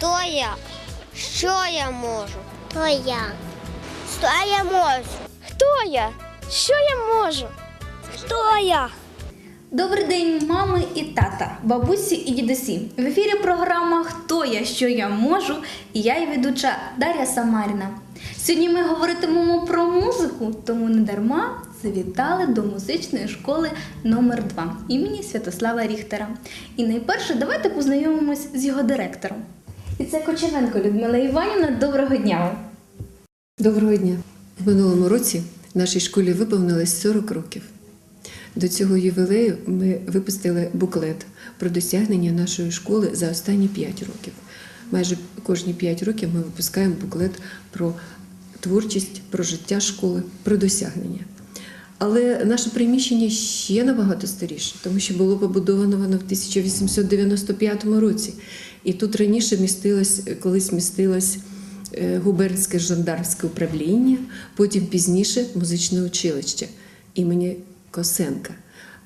Хто я? Що я можу? Хто я? Що я можу? Хто я? Що я можу? Хто я? Добрий день, мами і тата, бабусі і дідусі. В ефірі програма Хто я, що я можу? І я її ведуча Дар'я Самаріна. Сьогодні ми говоритимемо про музику, тому не дарма завітали до музичної школи номер 2 імені Святослава Ріхтера. І найперше давайте познайомимось з його директором. І це Кочеренко Людмила Іванівна. Доброго дня! Доброго дня. В минулому році нашій школі виповнилось 40 років. До цього ювілею ми випустили буклет про досягнення нашої школи за останні 5 років. Майже кожні 5 років ми випускаємо буклет про творчість, про життя школи, про досягнення. Але наше приміщення ще набагато старіше, тому що було побудовано воно в 1895 році. І тут раніше містилось, колись містилось е, губернське жандармське управління, потім пізніше музичне училище імені Косенка.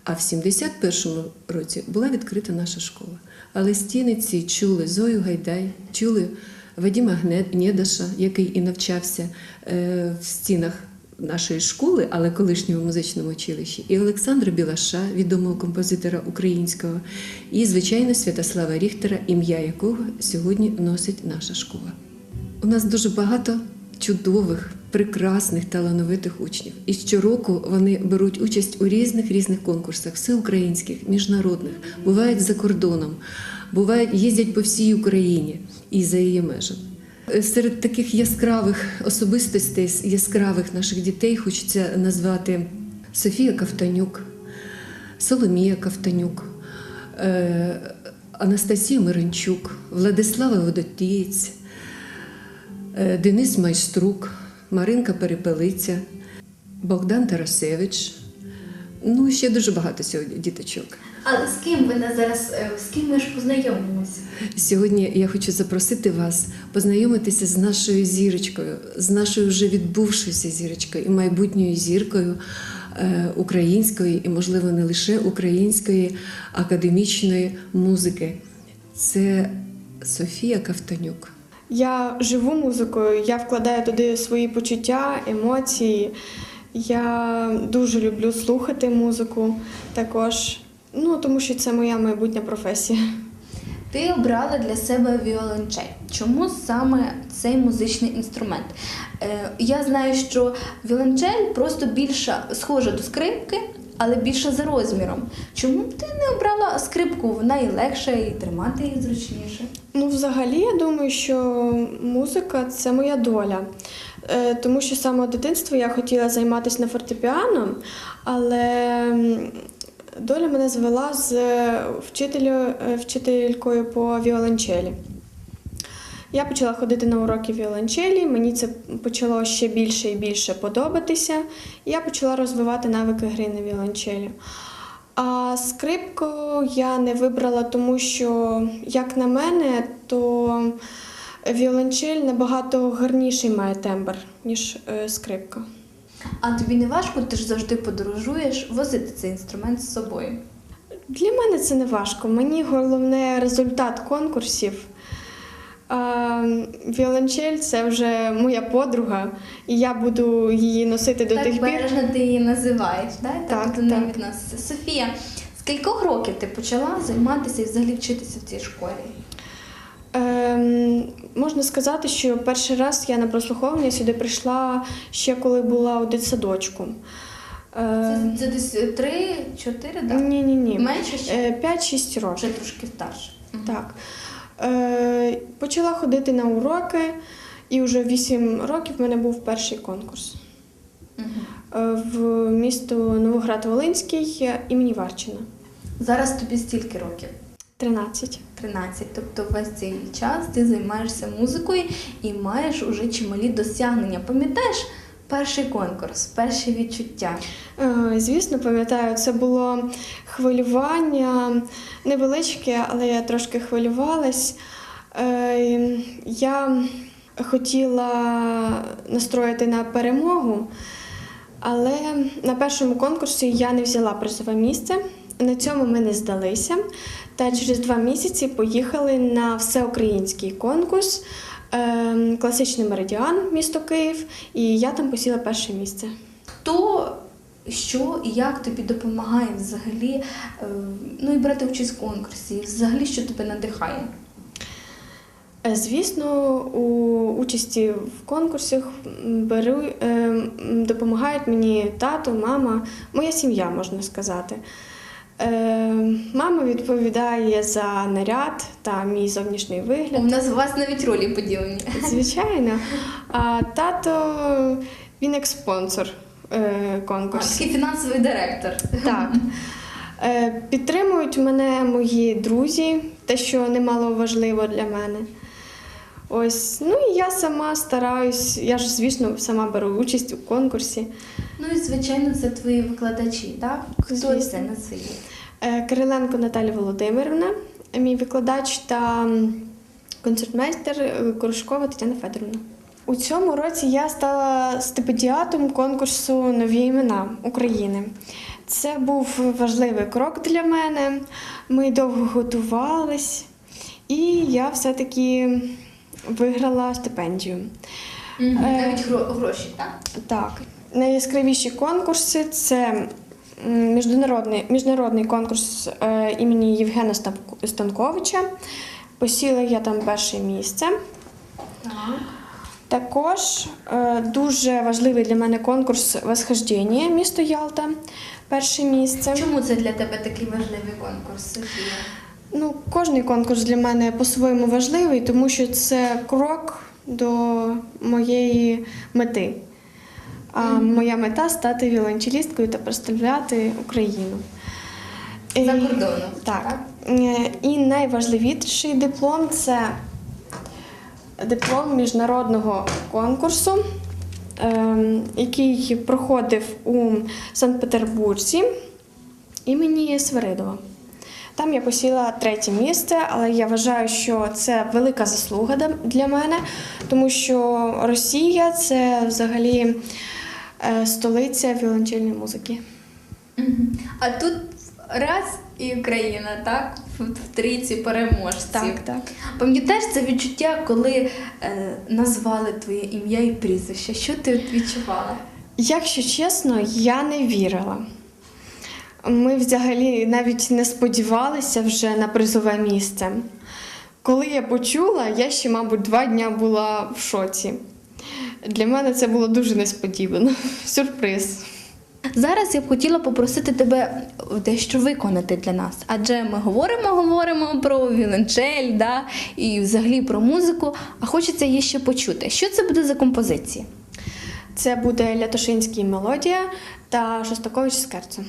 А в 71-му році була відкрита наша школа. Але стіни ці чули Зою Гайдай, чули Вадима Гне- Гнедаша, який і навчався е, в стінах нашої школи, але колишньому музичному училищі, і Олександра Білаша, відомого композитора українського, і, звичайно, Святослава Ріхтера, ім'я якого сьогодні носить наша школа. У нас дуже багато чудових, прекрасних, талановитих учнів. І щороку вони беруть участь у різних різних конкурсах, всеукраїнських, міжнародних, бувають за кордоном, бувають, їздять по всій Україні і за її межами. Серед таких яскравих особистостей, яскравих наших дітей хочеться назвати Софія Кавтанюк, Соломія Кавтанюк, е, Анастасія Миранчук, Владислава Водотієць, е, Денис Майструк, Маринка Перепелиця, Богдан Тарасевич. Ну, ще дуже багато сьогодні діточок. Але з ким ви нас зараз е, з ким ми ж познайомимося? Сьогодні я хочу запросити вас познайомитися з нашою зірочкою, з нашою вже відбувшоюся зірочкою і майбутньою зіркою е, української і, можливо, не лише української академічної музики. Це Софія Кавтанюк. Я живу музикою, я вкладаю туди свої почуття, емоції. Я дуже люблю слухати музику також, ну тому що це моя майбутня професія. Ти обрала для себе віолончель. Чому саме цей музичний інструмент? Е, я знаю, що віолончель просто більша схожа до скрипки, але більша за розміром. Чому б ти не обрала скрипку? Вона і легша, і тримати її зручніше. Ну, взагалі, я думаю, що музика це моя доля. Е, Тому що з самого дитинства я хотіла займатися на фортепіано, але доля мене звела з вчителю, е, вчителькою по віолончелі. Я почала ходити на уроки віолончелі, мені це почало ще більше і більше подобатися. Я почала розвивати навики гри на віолончелі. А скрипку я не вибрала, тому що, як на мене, то віолончель набагато гарніший має тембр, ніж е, скрипка. А тобі не важко, ти ж завжди подорожуєш, возити цей інструмент з собою. Для мене це не важко. Мені головне результат конкурсів. А, віолончель це вже моя подруга, і я буду її носити до так тих пір. бережно ти її називаєш, да? так, Так, до неї так. відноситься. Софія, з кількох років ти почала займатися і взагалі вчитися в цій школі? Ем, можна сказати, що перший раз я на прослуховування сюди прийшла ще коли була у дитсадочку. Це, Ем, це десь 3-4, так? ні, ні, ні. Менше ще? 5-6 років. Вже трошки старше. Так. Е, почала ходити на уроки, і вже в 8 років в мене був перший конкурс е, в місто Новоград-Волинський е, імені Варчина. Зараз тобі стільки років? 13. 13. Тобто весь цей час ти займаєшся музикою і маєш уже чималі досягнення. Пам'ятаєш перший конкурс, перші відчуття? Е, Звісно, пам'ятаю, це було хвилювання невеличке, але я трошки хвилювалась. Е, Я хотіла настроїти на перемогу, але на першому конкурсі я не взяла призове місце. На цьому ми не здалися. Та через два місяці поїхали на всеукраїнський конкурс е, Класичний меридіан, місто Київ, і я там посіла перше місце. Хто, що і як тобі допомагає взагалі е, ну, і брати участь в конкурсі, взагалі, що тебе надихає? Е, Звісно, у участі в конкурсах беру, е, допомагають мені тато, мама, моя сім'я, можна сказати. Е, Мама відповідає за наряд та мій зовнішній вигляд. У нас у вас навіть ролі поділені. Звичайно. А тато він як спонсор е, конкурсу. Такий фінансовий директор. Так. Е, Підтримують мене мої друзі, те, що немало важливо для мене. Ось, ну і я сама стараюсь, я ж, звісно, сама беру участь у конкурсі. Ну і звичайно, це твої викладачі, так? Хто це на це? Е, Кириленко Наталя Володимирівна, мій викладач та концертмейстер е, Корошкова Тетяна Федоровна. У цьому році я стала стипендіатом конкурсу Нові імена України. Це був важливий крок для мене. Ми довго готувались, і я все-таки виграла стипендію. Е, Навіть гроші, так? Так, найяскравіші конкурси це міжнародний, міжнародний конкурс е, імені Євгена Станковича. Посіла я там перше місце. Так. Також е, дуже важливий для мене конкурс Восхождення місто Ялта. Перше місце. Чому це для тебе такий важливий конкурс, Софія? Ну, кожний конкурс для мене по-своєму важливий, тому що це крок до моєї мети. А моя мета стати віолончелісткою та представляти Україну. За кордоном. Так. Е, І найважливіший диплом це диплом міжнародного конкурсу, ем, який проходив у Санкт-Петербурзі імені Свиридова. Там я посіла третє місце, але я вважаю, що це велика заслуга для мене, тому що Росія це взагалі столиця віолончельної музики. А тут раз і Україна, так? В, трійці переможців. Так, так. Пам'ятаєш це відчуття, коли е, назвали твоє ім'я і прізвище? Що ти відчувала? Якщо чесно, я не вірила. Ми взагалі навіть не сподівалися вже на призове місце. Коли я почула, я ще, мабуть, два дня була в шоці. Для мене це було дуже несподівано. Сюрприз. Зараз я б хотіла попросити тебе дещо виконати для нас, адже ми говоримо, говоримо про віолончель, да, і взагалі про музику, а хочеться її ще почути. Що це буде за композиція? Це буде Лятошинський мелодія та Шостакович скерцо.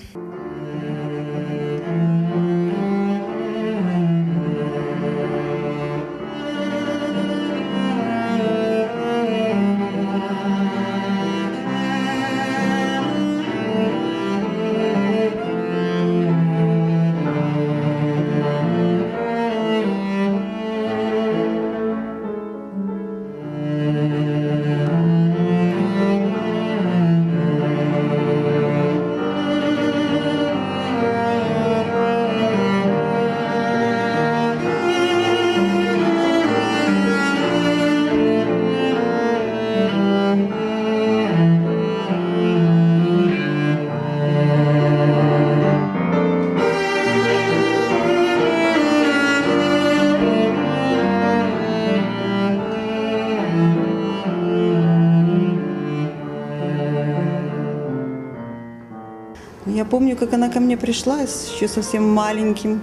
Я помню, как она ко мне пришла еще совсем маленьким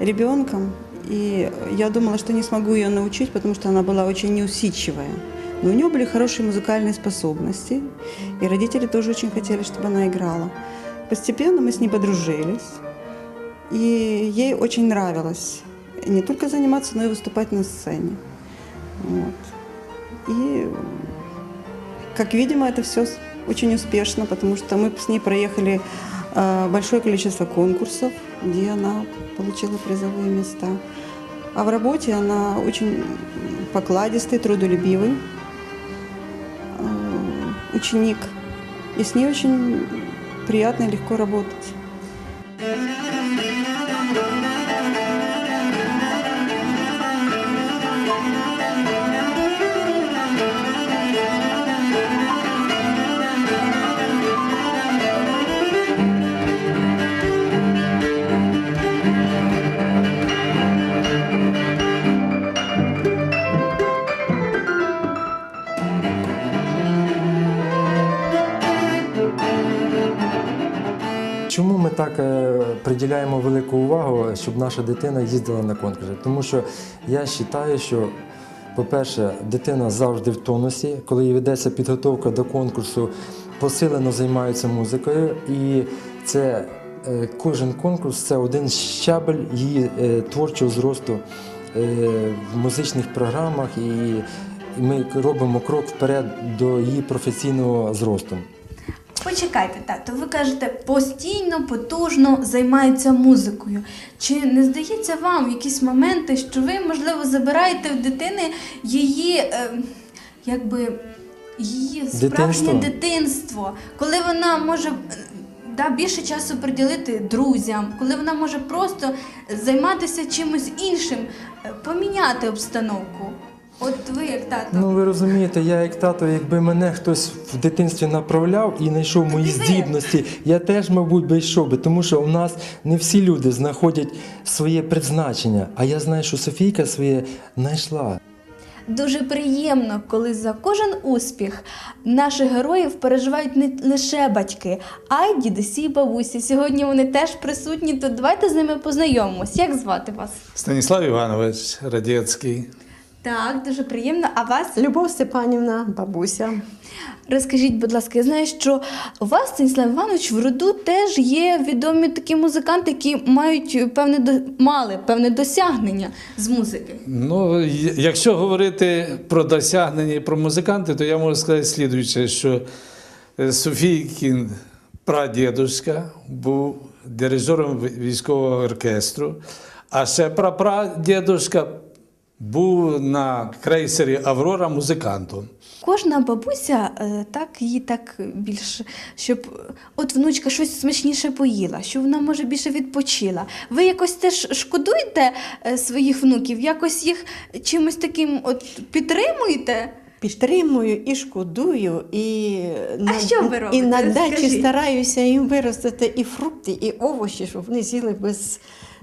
ребенком, и я думала, что не смогу ее научить, потому что она была очень неусидчивая. Но у нее были хорошие музыкальные способности, и родители тоже очень хотели, чтобы она играла. Постепенно мы с ней подружились, и ей очень нравилось не только заниматься, но и выступать на сцене. Вот. И как видимо, это все очень успешно, потому что мы с ней проехали э, большое количество конкурсов, где она получила призовые места. А в работе она очень покладистый, трудолюбивый э, ученик. И с ней очень приятно и легко работать. Так е, приділяємо велику увагу, щоб наша дитина їздила на конкурси. Тому що я вважаю, що, по-перше, дитина завжди в тонусі, коли їй ведеться підготовка до конкурсу, посилено займається музикою, і це е, кожен конкурс це один щабель її е, творчого зросту в музичних програмах, і ми робимо крок вперед до її професійного зросту. Почекайте, тато, ви кажете, постійно, потужно займається музикою. Чи не здається вам в якісь моменти, що ви, можливо, забираєте в дитини її, е, якби, її справжнє Дитинство. дитинство, коли вона може. Да, більше часу приділити друзям, коли вона може просто займатися чимось іншим, е, поміняти обстановку. От ви як тато. Ну ви розумієте, я як тато, якби мене хтось в дитинстві направляв і знайшов мої здібності, я теж, мабуть, би йшов би, тому що у нас не всі люди знаходять своє призначення. А я знаю, що Софійка своє знайшла. Дуже приємно, коли за кожен успіх наших героїв переживають не лише батьки, а й дідусі і бабусі. Сьогодні вони теж присутні, то давайте з ними познайомимось. Як звати вас? Станіслав Іванович Радецький. Так, дуже приємно. А вас? Любов Степанівна, бабуся. Розкажіть, будь ласка, я знаю, що у вас, Станіслав Іванович, в роду теж є відомі такі музиканти, які мають певне до- мали певне досягнення з музики. Ну, якщо говорити про досягнення і про музиканти, то я можу сказати слідуюче, що е, Софійкін прадідушка був дирижером військового оркестру, а ще прапрадідушка був на крейсері Аврора музикантом. Кожна бабуся е, так її так більш, щоб от внучка щось смачніше поїла, щоб вона може більше відпочила. Ви якось теж шкодуєте е, своїх внуків, якось їх чимось таким от підтримуєте? Підтримую і шкодую, і, на, що ви робите? і на дачі Розкажіть. стараюся їм виростити і фрукти, і овочі, щоб вони з'їли без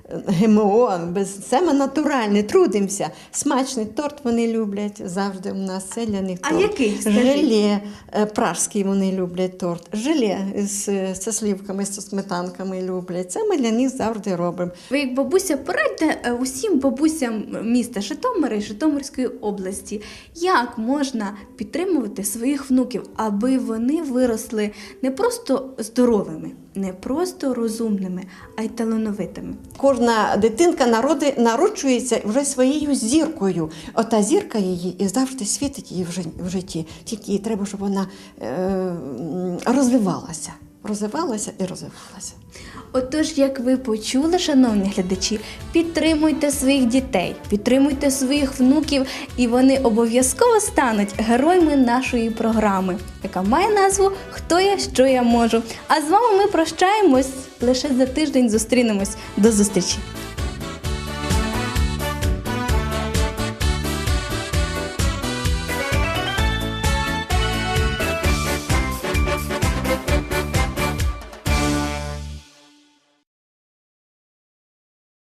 ГМО, без саме натуральне, трудимося. Смачний торт вони люблять завжди у нас це для них А який? Желе е, пражський вони люблять торт. Желе з, слівками, з сметанками люблять. Це ми для них завжди робимо. Ви як бабуся порадьте е, усім бабусям міста Житомира і Житомирської області, як можна підтримувати своїх внуків, аби вони виросли не просто здоровими, не просто розумними, а й талановитими. Кожна дитинка народи, народжується вже своєю зіркою. Ота зірка її і завжди світить її в жи- в житті. Тільки їй треба, щоб вона е, розвивалася. Розвивалася і розвивалася. Отож, як ви почули, шановні глядачі, підтримуйте своїх дітей, підтримуйте своїх внуків, і вони обов'язково стануть героями нашої програми, яка має назву Хто я, що я можу. А з вами ми прощаємось лише за тиждень. Зустрінемось. До зустрічі!